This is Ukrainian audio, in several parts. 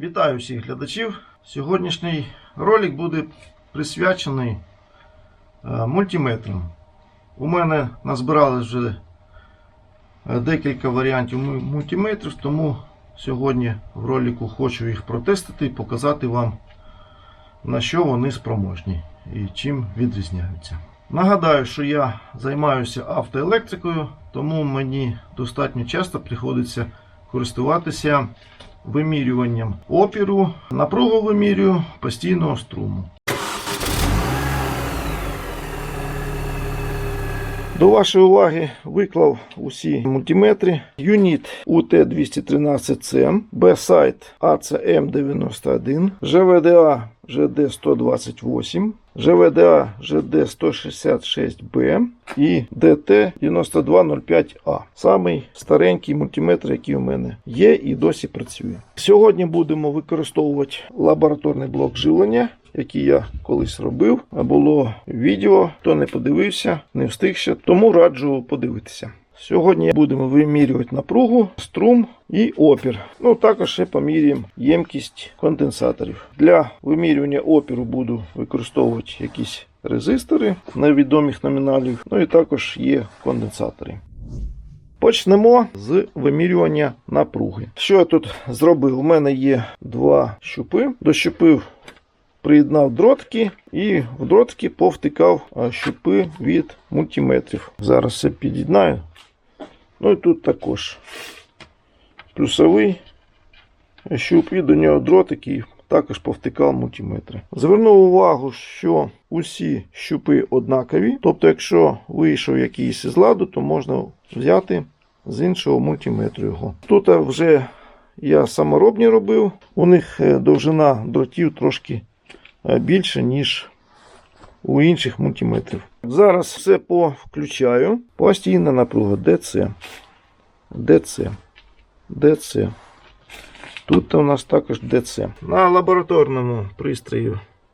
Вітаю всіх глядачів. Сьогоднішній ролик буде присвячений е, мультиметрам. У мене назбирали вже е, декілька варіантів мультиметрів, тому сьогодні в ролику хочу їх протестити і показати вам, на що вони спроможні і чим відрізняються. Нагадаю, що я займаюся автоелектрикою, тому мені достатньо часто приходиться користуватися вимірюванням опіру, напругу вимірюю постійного струму. До вашої уваги виклав усі мультиметри. Юніт UT213C, B-Site ACM91, GVDA GD128, GVDA GD166B і DT9205A. Самий старенький мультиметр, який у мене є і досі працює. Сьогодні будемо використовувати лабораторний блок живлення, який я колись робив. А Було відео, хто не подивився, не встиг ще, тому раджу подивитися. Сьогодні будемо вимірювати напругу, струм і опір. Ну також ще поміряємо ємкість конденсаторів. Для вимірювання опіру буду використовувати якісь резистори невідомих номіналів. Ну і також є конденсатори. Почнемо з вимірювання напруги. Що я тут зробив? У мене є два щупи. До щупив приєднав дротки і в дротки повтикав щупи від мультиметрів. Зараз все під'єднаю. Ну і тут також плюсовий щуп і до нього дротики. Також повтикав мультиметри. Звернув увагу, що усі щупи однакові. Тобто, якщо вийшов якийсь із ладу, то можна взяти з іншого мультиметру його. Тут вже я саморобні робив. У них е, довжина дротів трошки е, більше, ніж у інших мультиметрів. Зараз все повключаю. Постійна напруга DC. DC. DC. Тут у нас також DC. На лабораторному пристрої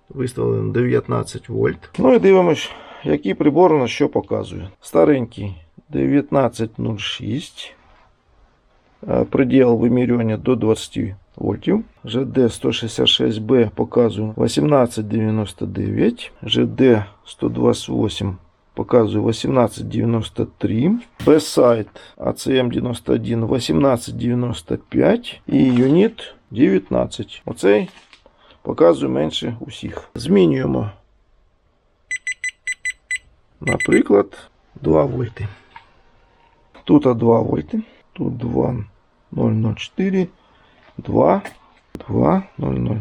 виставлено 19 вольт. Ну і дивимось, який прибор у нас що показує. Старенький 1906. Е, Приділ вимірювання до 20 вольтів. ЖД 166Б показує 1899. ЖД 128 показує 1893. Б-сайт ACM 91 1895 і юніт 19. Оцей показує менше усіх. Змінюємо. Наприклад, 2 вольти. Тут 2 вольти. Тут 2 004, 2, 2, 00.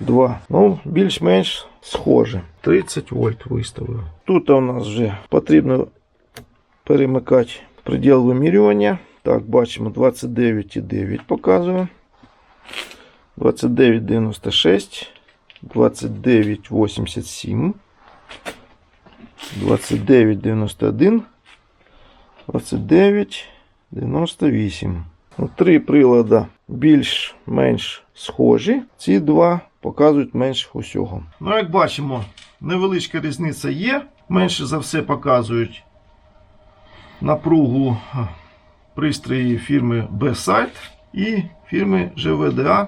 2. Ну, більш-менш схоже. 30 вольт виставив. Тут у нас вже потрібно перемикати приділ вимірювання. Так, бачимо 29,9 показує. 29,96, 29,87, 29,91, 29,98. Ну, Три прилади більш-менш схожі. Ці два показують менш усього. Ну, як бачимо, невеличка різниця є. Менше за все показують напругу пристрої фірми B-Site і фірми GVDA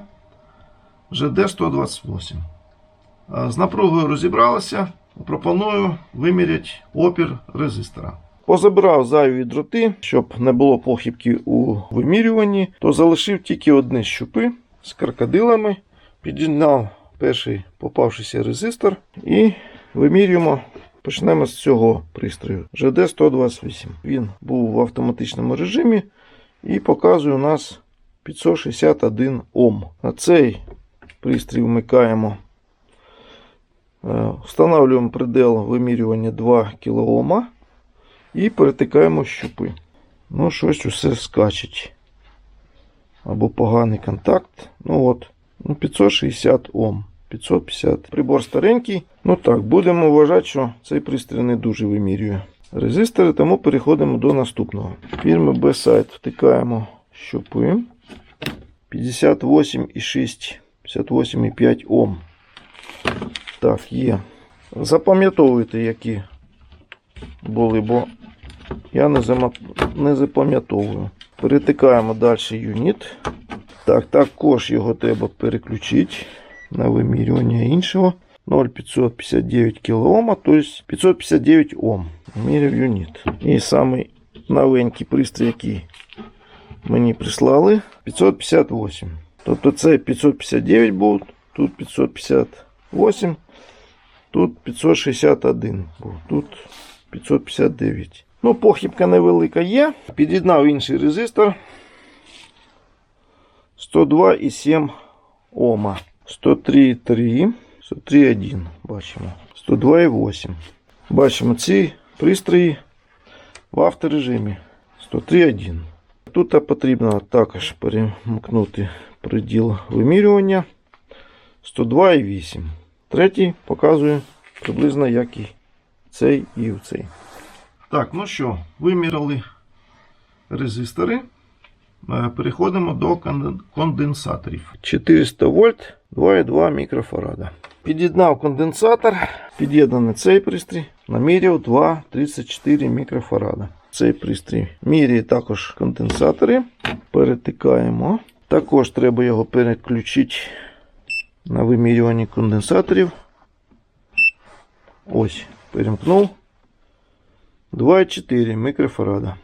GD128. Е, З напругою розібралися. Пропоную виміряти опір резистора. Позабирав зайві дроти, щоб не було похибки у вимірюванні, то залишив тільки одні щупи з крокодилами. Під'єднав перший попавшийся резистор і вимірюємо. Почнемо з цього пристрою GD128. Він був в автоматичному режимі і показує у нас 561 Ом. На цей пристрій вмикаємо. Е, Встановлюємо предел вимірювання 2 кОм і перетикаємо щупи. Ну, щось усе скачить. Або поганий контакт. Ну от, ну 560 Ом. 550. Прибор старенький. Ну так, будемо вважати, що цей пристрій не дуже вимірює. Резистори, тому переходимо до наступного. Фірми B-Site втикаємо щупи. 58,6, 58,5 Ом. Так, є. Запам'ятовуйте, які були, бо я не, зама... не запам'ятовую. Перетикаємо далі юніт. Так, також його треба переключити на вимірювання іншого. 0,559 кОм, тобто 559 Ом. Міряв юніт. І самий новенький пристрій, який мені прислали, 558. Тобто це 559 був, тут 558, тут 561 був, тут 559. Ну, похибка невелика є. Під'єднав інший резистор. 102,7 Ома. 103,3, 103,1. Бачимо. 102,8. Бачимо ці пристрої в авторежимі. 103,1. Тут потрібно також перемкнути приділ вимірювання 102,8. Третій показує приблизно як і цей і в цей. Так, ну що, виміряли резистори. Е, Переходимо до конденсаторів. 400 вольт, 2,2 мікрофарада. Під'єднав конденсатор, під'єднаний цей пристрій, наміряв 2,34 мікрофарада. Цей пристрій міряє також конденсатори. Перетикаємо. Також треба його переключити на вимірювання конденсаторів. Ось, перемкнув. 2,4 мікрофарада.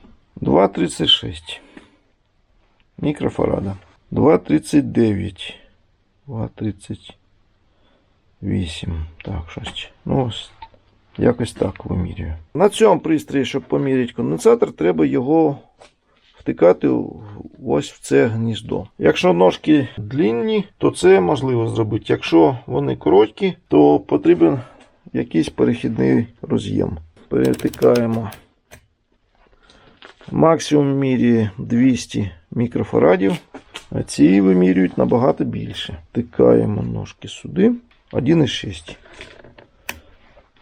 2,36 мікрофарада. 2,39. 2,38. Так, щось. Ну, ось, якось так вимірюю. На цьому пристрої, щоб поміряти конденсатор, треба його втикати ось в це гніздо. Якщо ножки длінні, то це можливо зробити. Якщо вони короткі, то потрібен якийсь перехідний роз'єм. Перетикаємо. Максимум міряє 200 мікрофарадів, а ці вимірюють набагато більше. Тикаємо ножки сюди. 1,6.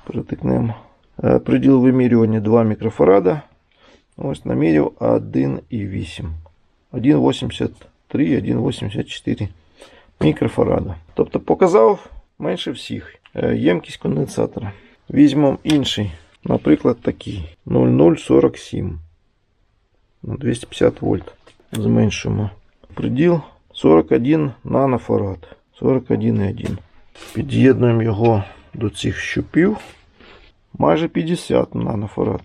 Перетикнемо. Е, Приділ вимірювання 2 мікрофарада. Ось наміряв 1,8. 1,83, 1,84 мікрофарада. Тобто показав менше всіх. Е, Ємкість конденсатора. Візьмемо інший, наприклад, такий 0,047 на 250 вольт. Зменшимо приділ 41 нанофарад. 41,1. Під'єднуємо його до цих щупів. Майже 50 нанофарад.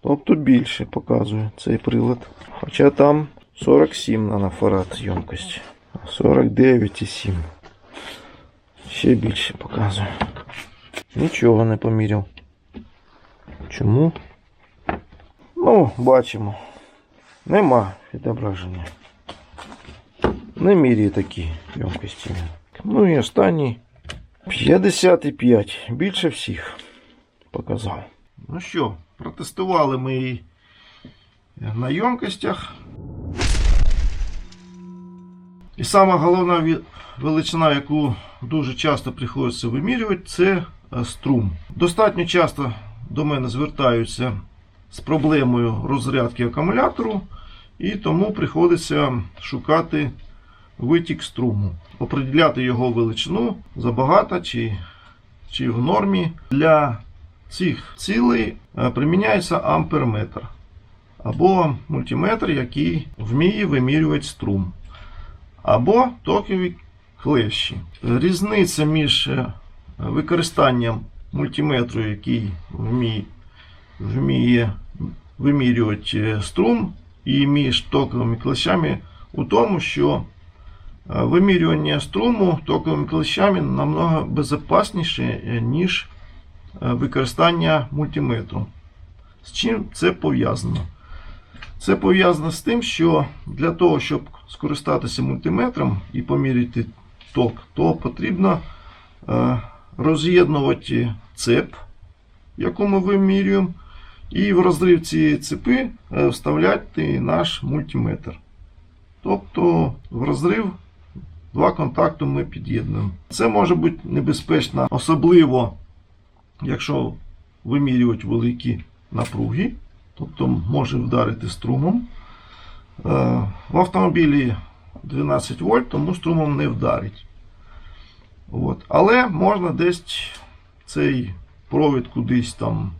Тобто більше показує цей прилад. Хоча там 47 нанофарад ємкость. 49,7. Ще більше показує. Нічого не поміряв. Чому? Ну, бачимо. Нема відображення. Не міряє такі ємкості. Ну і останній 55. Більше всіх показав. Ну що, протестували ми її на ємкостях. І сама головна величина, яку дуже часто приходиться вимірювати, це струм. Достатньо часто до мене звертаються з проблемою розрядки акумулятору, і тому приходиться шукати витік струму, определяти його величину забагато чи, чи в нормі. Для цих цілей е, приміняється амперметр або мультиметр, який вміє вимірювати струм, або токові клещі. Різниця між е, використанням мультиметру, який вміє, вимірювати е, струм, і між токовими клещами у тому, що е, вимірювання струму токовими клещами намного безпечніше, е, ніж використання мультиметру. З чим це пов'язано? Це пов'язано з тим, що для того, щоб скористатися мультиметром і поміряти ток, то потрібно роз'єднувати цеп, яку ми вимірюємо, і в розрив цієї цепи е, вставляти наш мультиметр. Тобто в розрив два контакти ми під'єднуємо. Це може бути небезпечно, особливо якщо вимірювати великі напруги, тобто може вдарити струмом. Е, В автомобілі 12 вольт, тому струмом не вдарить. От. Але можна десь цей провід кудись там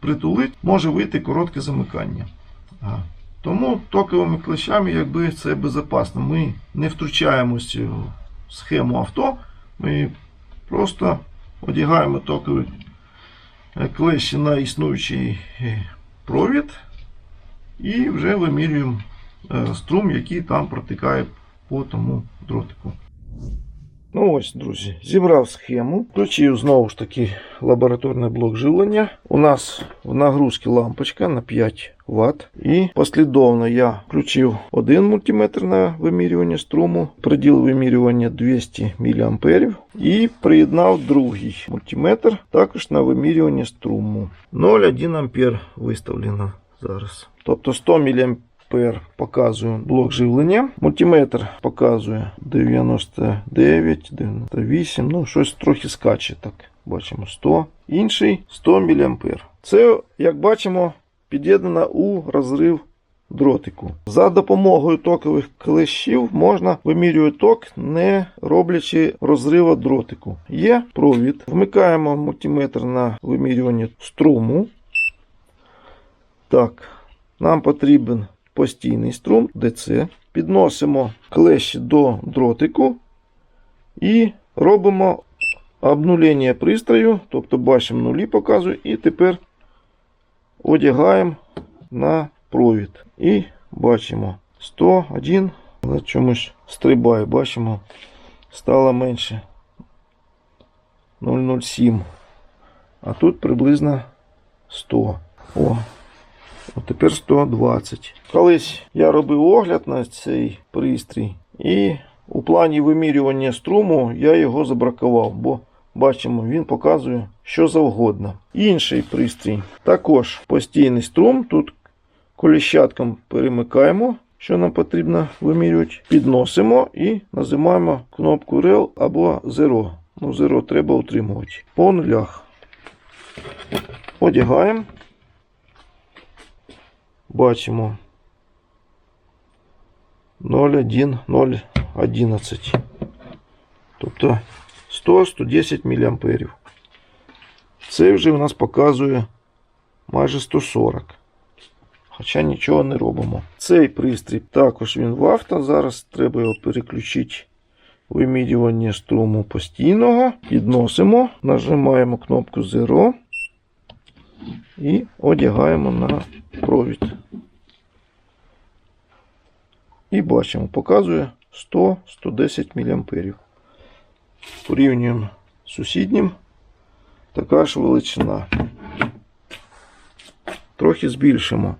притулити, може вийти коротке замикання. Тому токовими клещами якби це безпечно. Ми не втручаємося в схему авто, ми просто одягаємо токові е, клещі на існуючий е, провід і вже вимірюємо е, струм, який там протикає по тому дротику. Ну ось, друзі, зібрав схему, включив знову ж таки лабораторний блок живлення. У нас в нагрузці лампочка на 5 Вт. І послідовно я включив один мультиметр на вимірювання струму, приділ вимірювання 200 мА. І приєднав другий мультиметр також на вимірювання струму. 0,1 А виставлено зараз. Тобто 100 мА Ампер показує блок живлення. Мультиметр показує 99, 98, ну щось трохи скаче. Так, бачимо 100. Інший 100 мА. Це, як бачимо, під'єднано у розрив дротику. За допомогою токових клещів можна вимірювати ток, не роблячи розрива дротику. Є провід. Вмикаємо мультиметр на вимірювання струму. Так, нам потрібен постійний струм DC. Підносимо клещі до дротику і робимо обнулення пристрою, тобто бачимо нулі показую, і тепер одягаємо на провід. І бачимо 101, але чомусь стрибає, бачимо, стало менше 0,07. А тут приблизно 100. О, От тепер 120. Колись я робив огляд на цей пристрій, і у плані вимірювання струму я його забракував, бо бачимо, він показує що завгодно. Інший пристрій також постійний струм. Тут коліщатком перемикаємо, що нам потрібно вимірювати. Підносимо і нажимаємо кнопку REL або Zero. Ну, Zero треба утримувати. По нулях. Одягаємо бачимо 0,1, 0,11. Тобто 100-110 мА. Це вже у нас показує майже 140. Хоча нічого не робимо. Цей пристрій також він в авто. Зараз треба його переключити. Вимірювання струму постійного. Підносимо, нажимаємо кнопку Zero і одягаємо на провід. І бачимо, показує 100-110 мА. Порівнюємо з сусіднім. Така ж величина. Трохи збільшимо.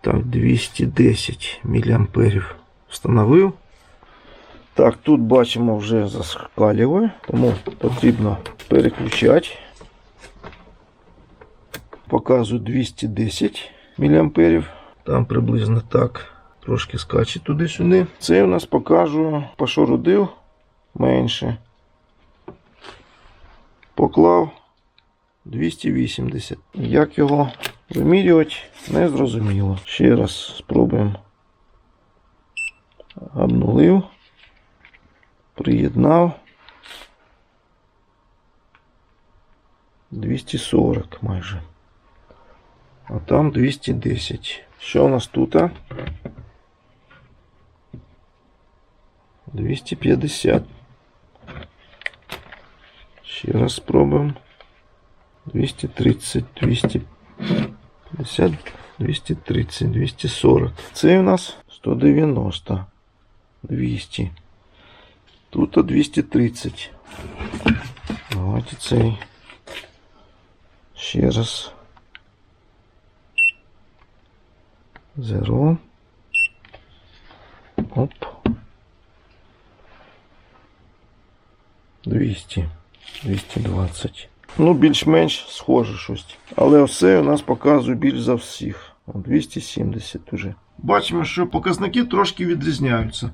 Так, 210 мА встановив. Так, тут бачимо вже заскалює, тому потрібно переключати. Показую 210 мА. Там приблизно так. Трошки скаче туди-сюди. Це у нас покажу, пошородив менше. Поклав 280. Як його вимірювати, не зрозуміло. Ще раз спробуємо. Обнулив, приєднав. 240 майже. А там 210. Що у нас тут? 250. Ще раз спробуємо. 230, 250, 230, 240. Це у нас 190, 200. Тут 230. Давайте цей. Ще раз. Зеро. Оп. 200. 220. Ну, більш-менш схоже щось. Але все у нас показує більш за всіх. 270 уже. Бачимо, що показники трошки відрізняються.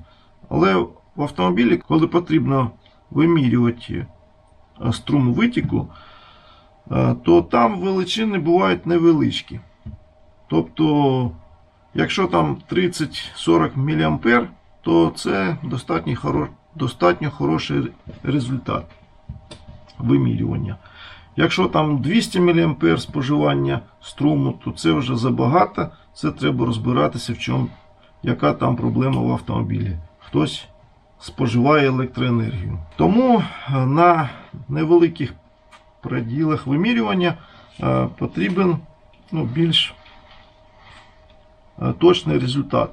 Але в автомобілі, коли потрібно вимірювати е, струм витіку, е, то там величини бувають невеличкі. Тобто, якщо там 30-40 мА, то це достатньо, хоро... достатньо хороший результат вимірювання. Якщо там 200 мА споживання струму, то це вже забагато. Це треба розбиратися, в чому, яка там проблема в автомобілі. Хтось споживає електроенергію. Тому е, на невеликих проділах вимірювання е, потрібен ну, більш точний результат.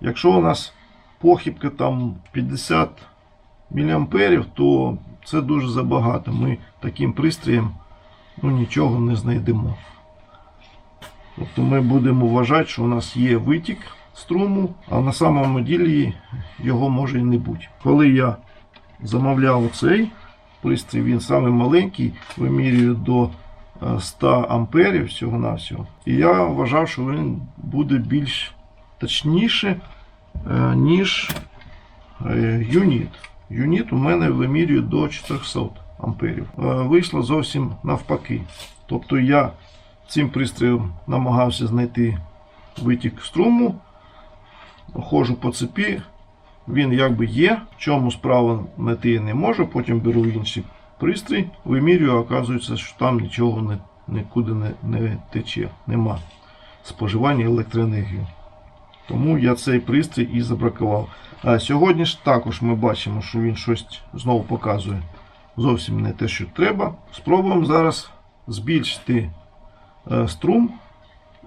Якщо у нас похибка там 50 мА, то це дуже забагато. Ми таким пристроєм ну, нічого не знайдемо. Тобто ми будемо вважати, що у нас є витік струму, а на самому ділі його може і не бути. Коли я замовляв цей пристрій, він самий маленький, вимірює до е, 100 амперів всього-навсього. І я вважав, що він буде більш точніше, е, ніж е, юніт. Юніт у мене вимірює до 400 амперів. Е, Вийшло зовсім навпаки. Тобто я цим пристроєм намагався знайти витік струму, ходжу по цепі, він якби є, в чому справа знайти не можу, потім беру інший пристрій, вимірюю, оказується, що там нічого не, нікуди не, не тече, нема споживання електроенергії. Тому я цей пристрій і забракував. А сьогодні ж також ми бачимо, що він щось знову показує. Зовсім не те, що треба. Спробуємо зараз збільшити е, струм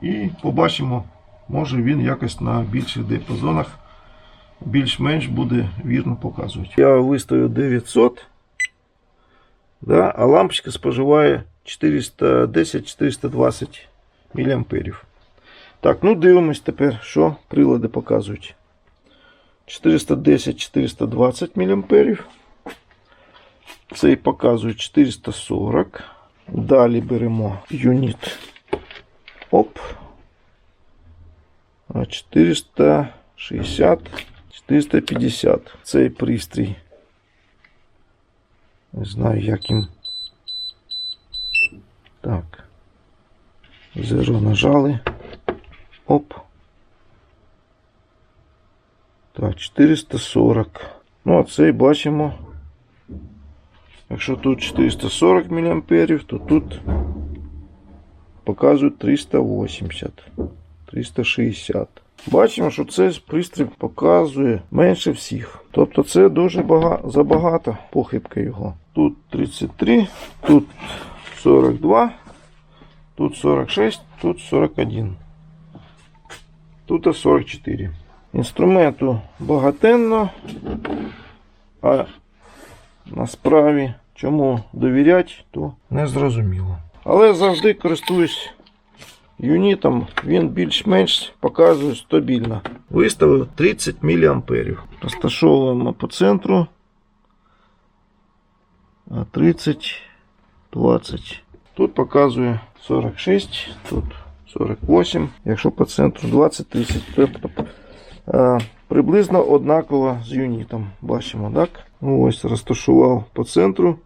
і побачимо, може він якось на більших діапазонах більш-менш буде вірно показувати. Я виставив 900, да, а лампочка споживає 410-420 мА. Так, ну дивимось тепер, що прилади показують. 410-420 мА. Цей показує 440. Далі беремо юніт. Оп. А 460, 450. Цей пристрій. Не знаю, як їм. Так. Зеро нажали. Оп. Так, 440. Ну, а цей бачимо. Якщо тут 440 мА, то тут показують 380, 360. Бачимо, що цей пристрій показує менше всіх. Тобто це дуже бага... забагато похибка його. Тут 33, тут 42, тут 46, тут 41. Тут 44. Інструменту багатенно, а на справі чому довіряти, то не зрозуміло. Але завжди користуюсь юнітом, він більш-менш показує стабільно. Виставив 30 мА. Розташовуємо по центру. 30, 20. Тут показує 46, тут 48. Якщо по центру 20-30, тобто е, приблизно однаково з юнітом. Бачимо, так? Ну, ось розташував по центру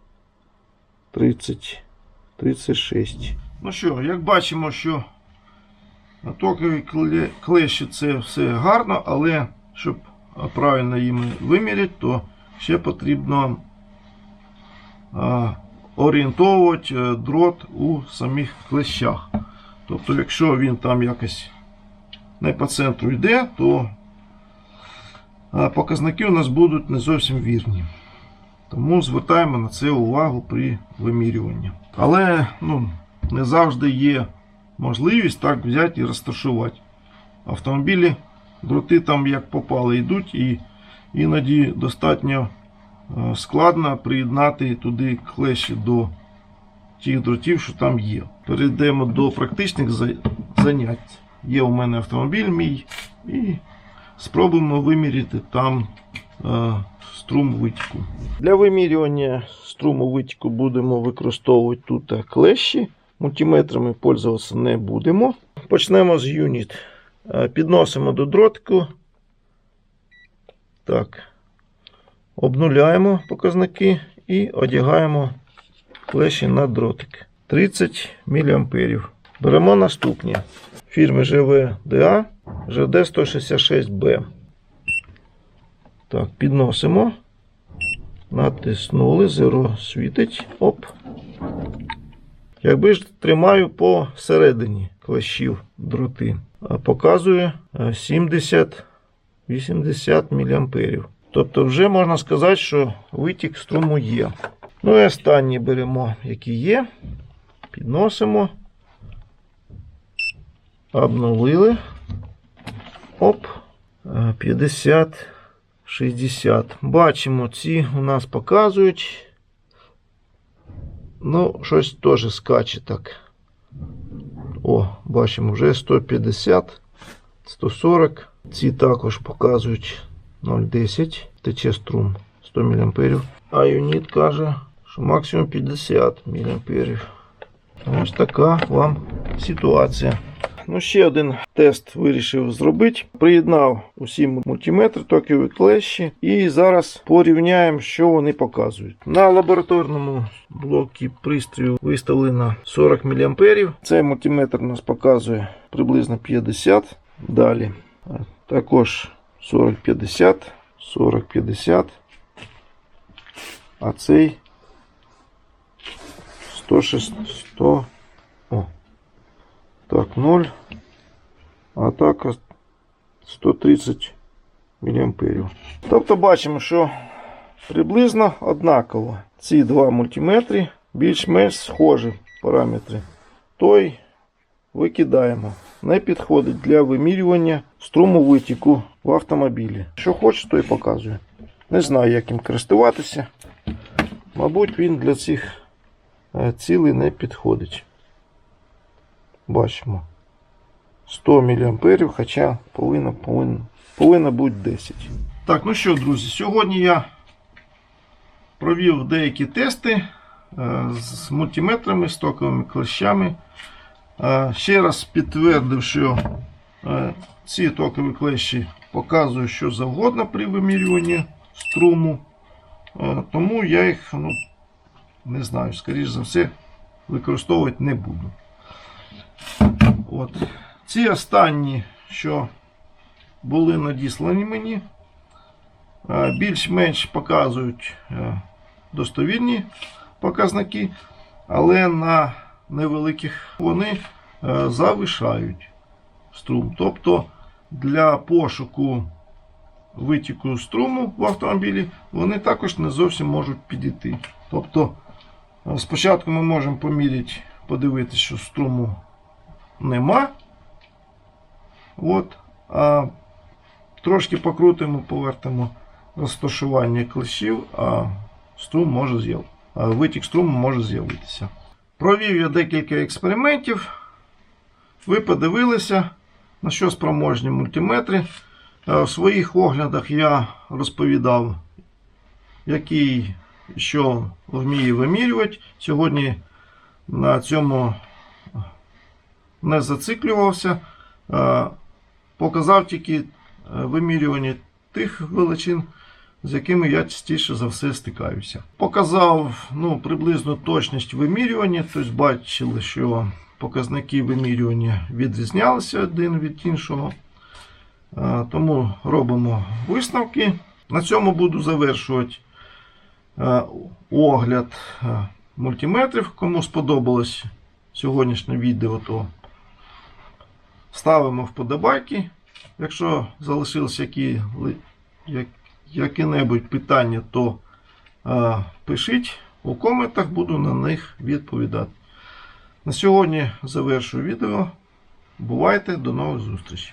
30, 36. Ну що, як бачимо, що токові кле- клеші це все гарно, але щоб правильно їм виміряти, то ще потрібно орієнтовувати е, дрот у самих клещах. Тобто, якщо він там якось не по центру йде, то показники у нас будуть не зовсім вірні. Тому звертаємо на це увагу при вимірюванні. Але ну, не завжди є можливість так взяти і розташувати. Автомобілі, дроти там як попали йдуть, і іноді достатньо е, складно приєднати туди клеші до тих дротів, що там є. Перейдемо до практичних занять. Є у мене автомобіль мій, і спробуємо виміряти там е, струм витіку. Для вимірювання струму витіку будемо використовувати тут клещі. Мультиметрами пользуватися не будемо. Почнемо з юніт. Е, Підносимо до дротику. Так. Обнуляємо показники і одягаємо клеші на дротик. 30 мА. Беремо наступні фірми ЖВДА ЖД166Б. Так, підносимо. Натиснули, зеро світить. Оп. Якби ж тримаю посередині клещів дроти, показує е, 70-80 мА. Тобто вже можна сказати, що витік струму є. Ну і останній беремо, який є. Підносимо. Обнулили. Оп. Е, 50, 60. Бачимо, ці у нас показують. Ну, щось теж скаче так. О, бачимо, вже 150, 140. Ці також показують 0,10. Тече струм 100 мА. А юніт каже, що максимум 50 мА. Ось така вам ситуація. Ну, ще один тест вирішив зробити. Приєднав усі мультиметри, токові клещі. І зараз порівняємо, що вони показують. На лабораторному блокі пристрою виставлено 40 мА. Цей мультиметр у нас показує приблизно 50. Далі також 40-50, 40-50. А цей 106, 100. О. Так, 0. Атака 130 мА. Тобто бачимо, що приблизно однаково. Ці два мультиметри більш-менш схожі параметри. Той викидаємо. Не підходить для вимірювання струму витіку в автомобілі. Що хоче, то і показує. Не знаю, як їм користуватися. Мабуть, він для цих е, цілей не підходить. Бачимо. 100 мА, хоча повинно, повинно, повинно бути 10. Так, ну що, друзі, сьогодні я провів деякі тести е, з мультиметрами, з токовими клещами. Е, Ще раз підтвердив, що е, ці токові клещі показують що завгодно при вимірюванні струму. Тому я їх, ну, не знаю, скоріш за все, використовувати не буду. От. Ці останні, що були надіслані мені, е, більш-менш показують е, достовірні показники, але на невеликих вони е, завишають струм. Тобто для пошуку витіку струму в автомобілі вони також не зовсім можуть підійти. Тобто спочатку ми можемо поміряти, подивитися, що струму нема. От, а трошки покрутимо, повертимо розташування клещів, а струм може з'яв... витік струму може з'явитися. Провів я декілька експериментів. Ви подивилися, на що спроможні мультиметри. Е, В своїх оглядах я розповідав, який що вміє вимірювати. Сьогодні на цьому не зациклювався. Е, Показав тільки е, вимірювання тих величин, з якими я частіше за все стикаюся. Показав ну, приблизно точність вимірювання, тобто бачили, що показники вимірювання відрізнялися один від іншого. Е, Тому робимо висновки. На цьому буду завершувати огляд мультиметрів. Кому сподобалось сьогоднішнє відео, то ставимо вподобайки. Якщо залишилось які, як, які-небудь питання, то е, пишіть у коментах, буду на них відповідати. На сьогодні завершую відео. Бувайте, до нових зустрічей!